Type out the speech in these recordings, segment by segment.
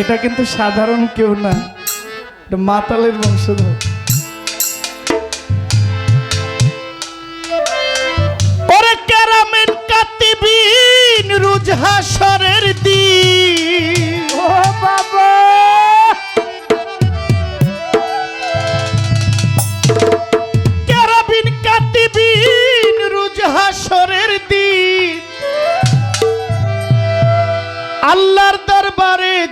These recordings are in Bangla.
এটা কিন্তু সাধারণ কেউ না। এটা মাতালের বংশধর। রুজহাস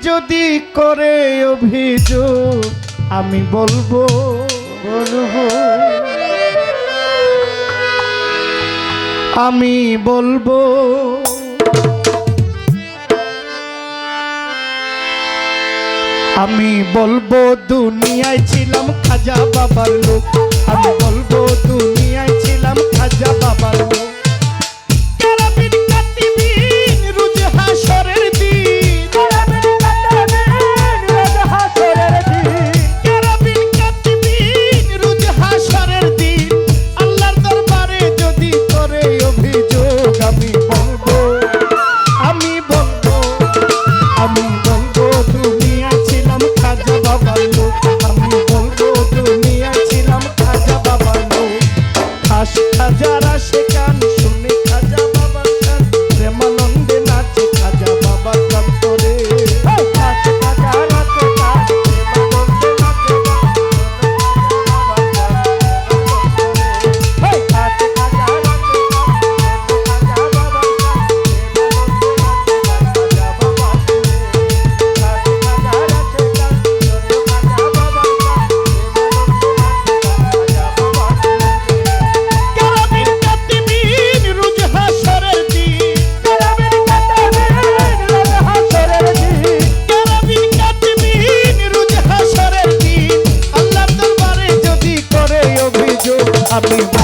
যদি করে অভিযোগ আমি বলব। বলব। আমি বলব। আমি বলব দুনিয়ায় ছিলাম খাজা বাবার লোক। আমি বলব দুনিয়ায় ছিলাম খাজা বাবার লোক। তারা সেখান I've been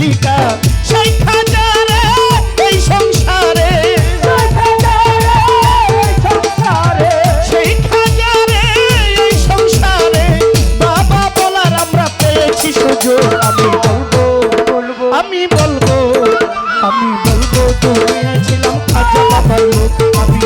মালিকা সেইখানে এই সংসারে। আমি বলব আমি বলব আমি বলব তুমি ছিলাম খাজা বাবার লোক আমি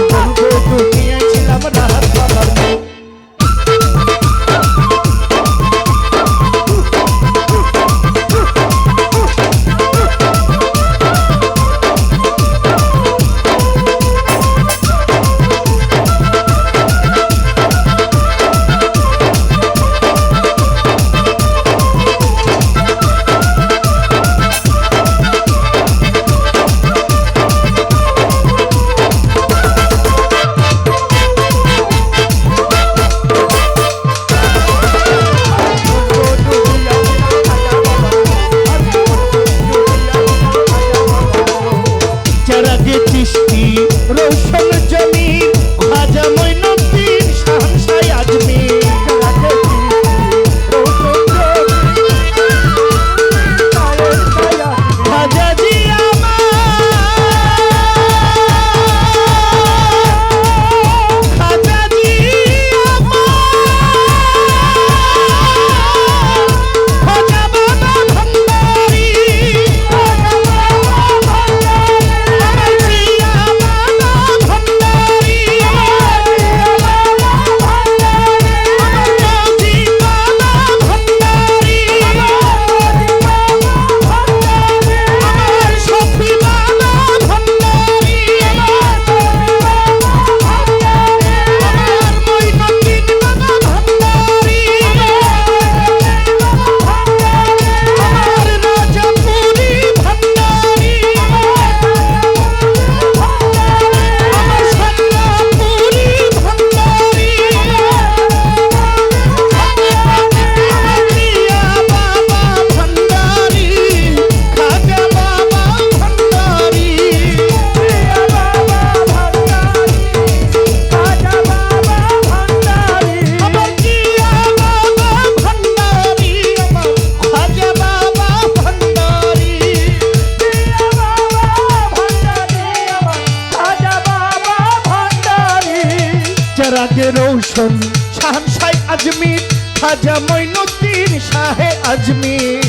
গুলশন শাহান শাহ আজমির খাজা মৈনুদ্দিন শাহে আজমির।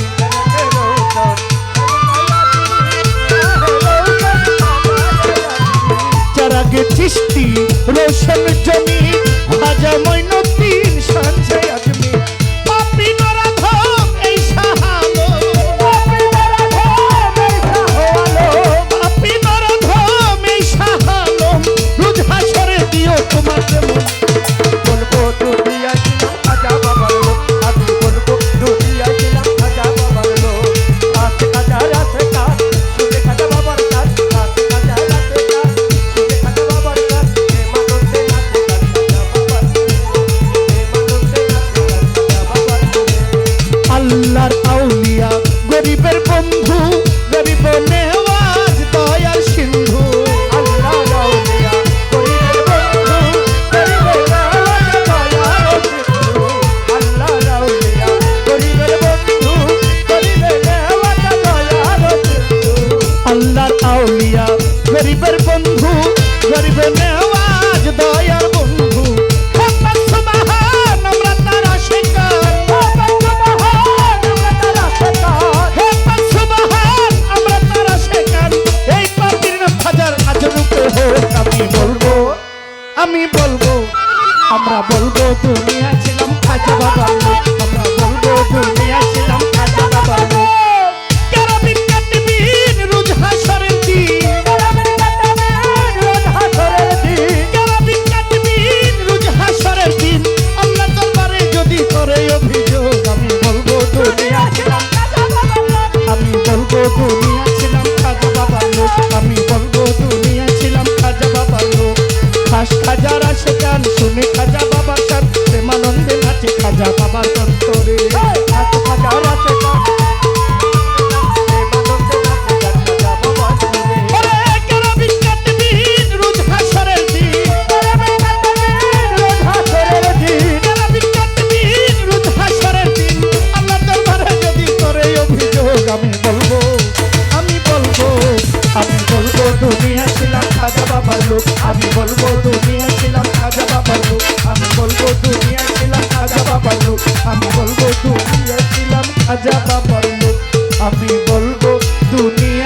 যারা গে রোশন জমি গরিবের বন্ধু গরিব নে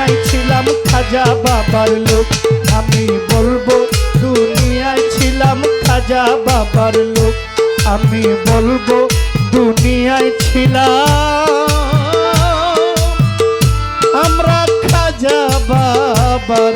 দুনিয়ায় ছিলাম খাজা বাবার লোক। আমি বলব, দুনিয়ায় ছিলাম খাজা বাবার লোক। আমি বলব, দুনিয়ায় ছিলাম আমরা খাজা বাবার